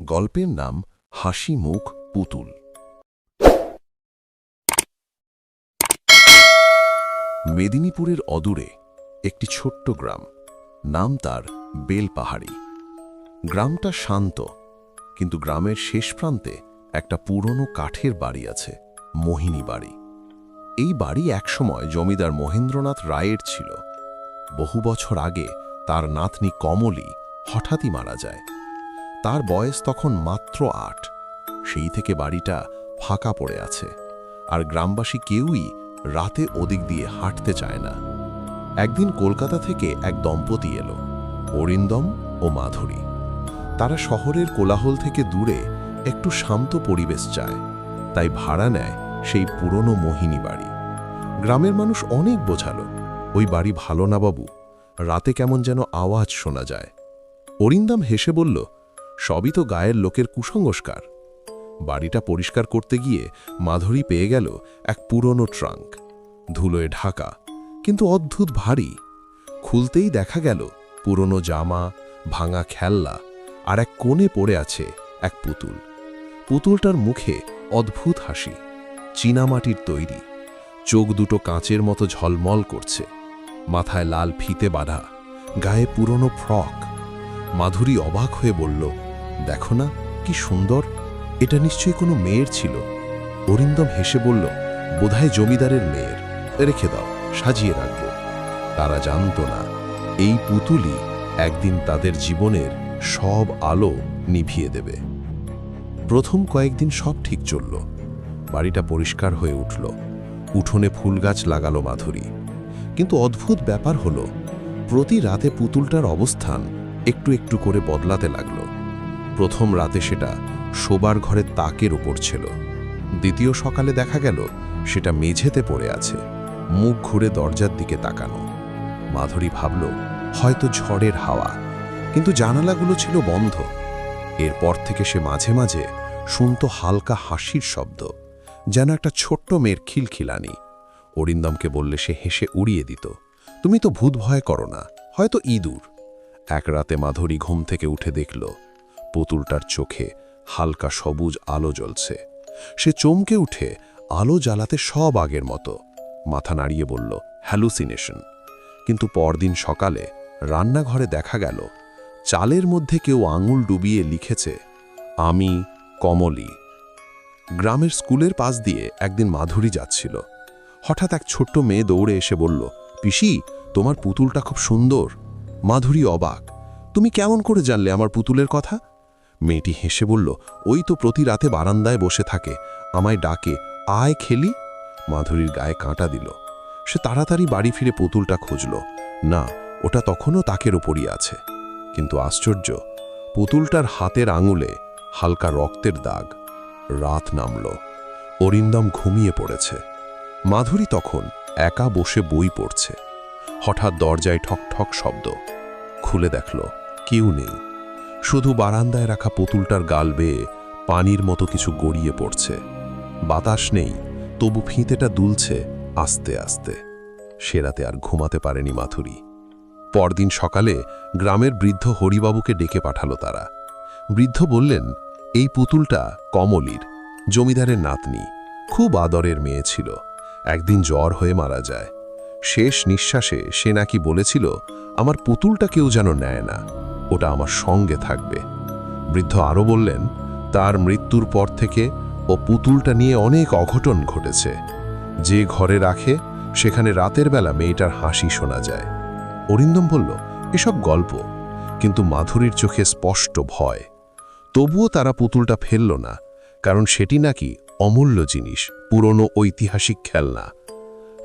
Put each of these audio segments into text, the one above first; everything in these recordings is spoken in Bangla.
গল্পের নাম হাসি মুখ পুতুল। মেদিনীপুরের অদূরে একটি ছোট্ট গ্রাম। নাম তার বেলপাহাড়ি। গ্রামটা শান্ত, কিন্তু গ্রামের শেষ প্রান্তে একটা পুরনো কাঠের বাড়ি আছে, মোহিনী বাড়ি। এই বাড়ি একসময় জমিদার মহেন্দ্রনাথ রায়ের ছিল। বহু বছর আগে তার নাতনি কমলি হঠাৎই মারা যায়। তার বয়স তখন মাত্র আট। সেই থেকে বাড়িটা ফাঁকা পড়ে আছে। আর গ্রামবাসী কেউই রাতে ওদিক দিয়ে হাঁটতে চায় না। একদিন কলকাতা থেকে এক দম্পতি এলো, অরিন্দম ও মাধুরী। তারা শহরের কোলাহল থেকে দূরে একটু শান্ত পরিবেশ চায়, তাই ভাড়া নেয় সেই পুরনো মোহিনী বাড়ি। গ্রামের মানুষ অনেক বোঝালো, ওই বাড়ি ভালো না বাবু, রাতে কেমন যেন আওয়াজ শোনা যায়। অরিন্দম হেসে বলল সবই তো গায়ের লোকের কুসংস্কার। বাড়িটা পরিষ্কার করতে গিয়ে মাধুরী পেয়ে গেল এক পুরনো ট্রাঙ্ক। ধুলোয় ঢাকা, কিন্তু অদ্ভুত ভারী। খুলতেই দেখা গেল পুরনো জামা, ভাঙা খেলনা আর এক কোণে পড়ে আছে এক পুতুল। পুতুলটার মুখে অদ্ভুত হাসি, চীনামাটির তৈরি। চোখ দুটো কাঁচের মতো ঝলমল করছে। মাথায় লাল ফিতে বাঁধা, গায়ে পুরনো ফ্রক। মাধুরী অবাক হয়ে বলল দেখো না, কি সুন্দর। এটা নিশ্চয়ই কোনো মেয়ের ছিল। অরিন্দম হেসে বলল, বোধহয় জমিদারের মেয়ের। রেখে দাও, সাজিয়ে রাখব। তারা জানত না, এই পুতুলই একদিন তাদের জীবনের সব আলো নিভিয়ে দেবে। প্রথম কয়েকদিন সব ঠিক চলল। বাড়িটা পরিষ্কার হয়ে উঠল। উঠোনে ফুল গাছ লাগালো মাধুরী। কিন্তু অদ্ভুত ব্যাপার হলো, প্রতি রাতে পুতুলটার অবস্থান একটু একটু করে বদলাতে লাগল। প্রথম রাতে সেটা শোবার ঘরের তাকের উপর ছিল। দ্বিতীয় সকালে দেখা গেল সেটা মেঝেতে পড়ে আছে, মুখ ঘুরে দরজার দিকে তাকানো। মাধুরী ভাবল, হয়তো ঝড়ের হাওয়া, কিন্তু জানালাগুলো ছিল বন্ধ। এরপর থেকে সে মাঝে মাঝে শুনত হালকা হাসির শব্দ, যেন একটা ছোট্ট মেয়ের খিলখিলানি। অরিন্দমকে বললে সে হেসে উড়িয়ে দিত, তুমি তো ভূত ভয় করো না, হয়তো ইঁদুর। এক রাতে মাধুরী ঘুম থেকে উঠে দেখল পুতুলটার চোখে হালকা সবুজ আলো জ্বলছে। সে চমকে উঠে আলো জ্বালাতে সব আগের মতো। মাথা নাড়িয়ে বলল হ্যালুসিনেশন কিন্তু পরদিন সকালে রান্নাঘরে দেখা গেল, চালের মধ্যে কেউ আঙুল ডুবিয়ে লিখেছে, আমি কমলি। গ্রামের স্কুলের পাশ দিয়ে একদিন মাধুরী যাচ্ছিল। হঠাৎ এক ছোট্ট মেয়ে দৌড়ে এসে বলল, পিসি, তোমার পুতুলটা খুব সুন্দর। মাধুরী অবাক, তুমি কেমন করে জানলে আমার পুতুলের কথা? মেয়েটি হেসে বলল, ওই তো প্রতি রাতে বারান্দায় বসে থাকে। আমায় ডাকে, আয় খেলি? মাধুরীর গায়ে কাঁটা দিল। সে তাড়াতাড়ি বাড়ি ফিরে পুতুলটা খুঁজল। না, ওটা তখনও তাকের ওপরই আছে। কিন্তু আশ্চর্য, পুতুলটার হাতের আঙুলে হালকা রক্তের দাগ। রাত নামল। অরিন্দম ঘুমিয়ে পড়েছে। মাধুরী তখন একা বসে বই পড়ছে। হঠাৎ দরজায় ঠক ঠক শব্দ। খুলে দেখল, কেউ নেই। শুধু বারান্দায় রাখা পুতুলটার গাল বেয়ে পানির মতো কিছু গড়িয়ে পড়ছে। বাতাস নেই, তবু ফিতেটা দুলছে আস্তে আস্তে। সেরাতে আর ঘুমাতে পারেনি মাথুরি পরদিন সকালে গ্রামের বৃদ্ধ হরিবাবুকে ডেকে পাঠালো তারা। বৃদ্ধ বললেন, এই পুতুলটা কমলির, জমিদারের নাতনি, খুব আদরের মেয়ে ছিল, একদিন জ্বর হয়ে মারা যায়। শেষ নিঃশ্বাসে সে নাকি বলেছিল, আমার পুতুলটা কেউ যেন নেয় না ওটা আমার সঙ্গে থাকবে। বৃদ্ধ আরও বললেন, তার মৃত্যুর পর থেকে ও পুতুলটা নিয়ে অনেক অঘটন ঘটেছে। যে ঘরে রাখে, সেখানে রাতের বেলা মেয়েটার হাসি শোনা যায়। অরিন্দম বলল, এসব গল্প, কিন্তু মাধুরীর চোখে স্পষ্ট ভয়। তবুও তারা পুতুলটা ফেলল না, কারণ সেটি নাকি অমূল্য জিনিস, পুরনো ঐতিহাসিক খেলনা।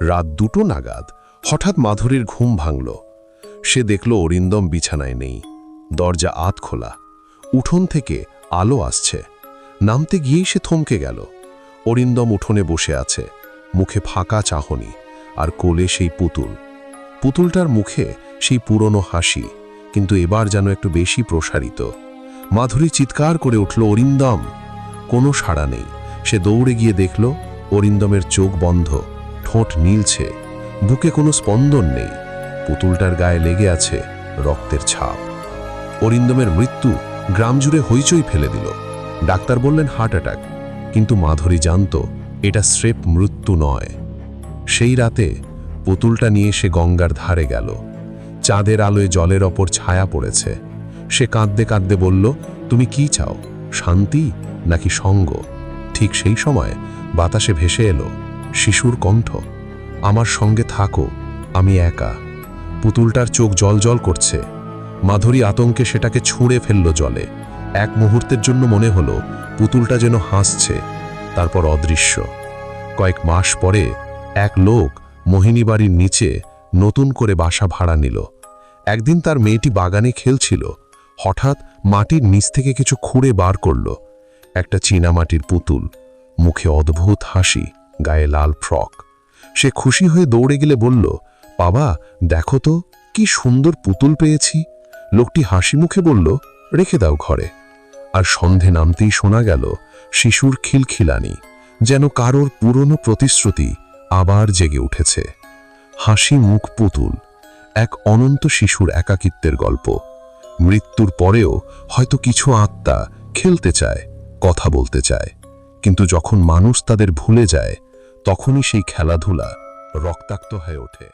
রাত দুটো নাগাদ হঠাৎ মাধুরীর ঘুম ভাঙল। সে দেখল অরিন্দম বিছানায় নেই। দরজা আত খোলা। উঠোন থেকে আলো আসছে। নামতে গিয়েই সে থমকে গেল। অরিন্দম উঠোনে বসে আছে। মুখে ফাঁকা চাহনি আর কোলে সেই পুতুল। পুতুলটার মুখে সেই পুরনো হাসি, কিন্তু এবার যেন একটু বেশি প্রসারিত। মাধুরী চিৎকার করে উঠল, অরিন্দম! কোনো সাড়া নেই। সে দৌড়ে গিয়ে দেখল, অরিন্দমের চোখ বন্ধ, ঠোঁট নীলছে। বুকে কোনো স্পন্দন নেই। পুতুলটার গায়ে লেগে আছে রক্তের ছাপ। অরিন্দমের মৃত্যু গ্রাম জুড়ে হইচই ফেলে দিল। ডাক্তার বললেন হার্ট অ্যাটাক কিন্তু মাধুরী জানত, এটা স্রেপ মৃত্যু নয়। সেই রাতে পুতুলটা নিয়ে সে গঙ্গার ধারে গেল। চাঁদের আলোয় জলের ওপর ছায়া পড়েছে। সে কাঁদতে কাঁদতে বলল, তুমি কি চাও, শান্তি নাকি সঙ্গ? ঠিক সেই সময় বাতাসে ভেসে এলো শিশুর কণ্ঠ, আমার সঙ্গে থাকো, আমি একা। পুতুলটার চোখ জল করছে মাধুরী আতঙ্কে সেটাকে ছুঁড়ে ফেলল জলে। এক মুহূর্তের জন্য মনে হলো, পুতুলটা যেন হাসছে, তারপর অদৃশ্য। কয়েক মাস পরে এক লোক মোহিনী বাড়ির নিচে নতুন করে বাসা ভাড়া নিল। একদিন তার মেয়েটি বাগানে খেলছিল। হঠাৎ মাটির নিচ থেকে কিছু খুঁড়ে বার করল। একটা চীনামাটির পুতুল, মুখে অদ্ভুত হাসি, গায়ে লাল ফ্রক। সে খুশি হয়ে দৌড়ে গেলে বলল, বাবা, দেখো তো, কি সুন্দর পুতুল পেয়েছি। লোকটি হাসি মুখে বলল, রেখে দাও ঘরে। আর সন্ধে নামতেই শোনা গেল শিশুর খিলখিলানি, যেন কারোর পুরনো প্রতিশ্রুতি আবার জেগে উঠেছে। হাসি মুখ পুতুল, এক অনন্ত শিশুর একাকিত্বের গল্প। মৃত্যুর পরেও হয়তো কিছু আত্মা খেলতে চায়, কথা বলতে চায়, কিন্তু যখন মানুষ তাদের ভুলে যায়, তখনই সেই খেলাধুলা রক্তাক্ত হয়ে ওঠে।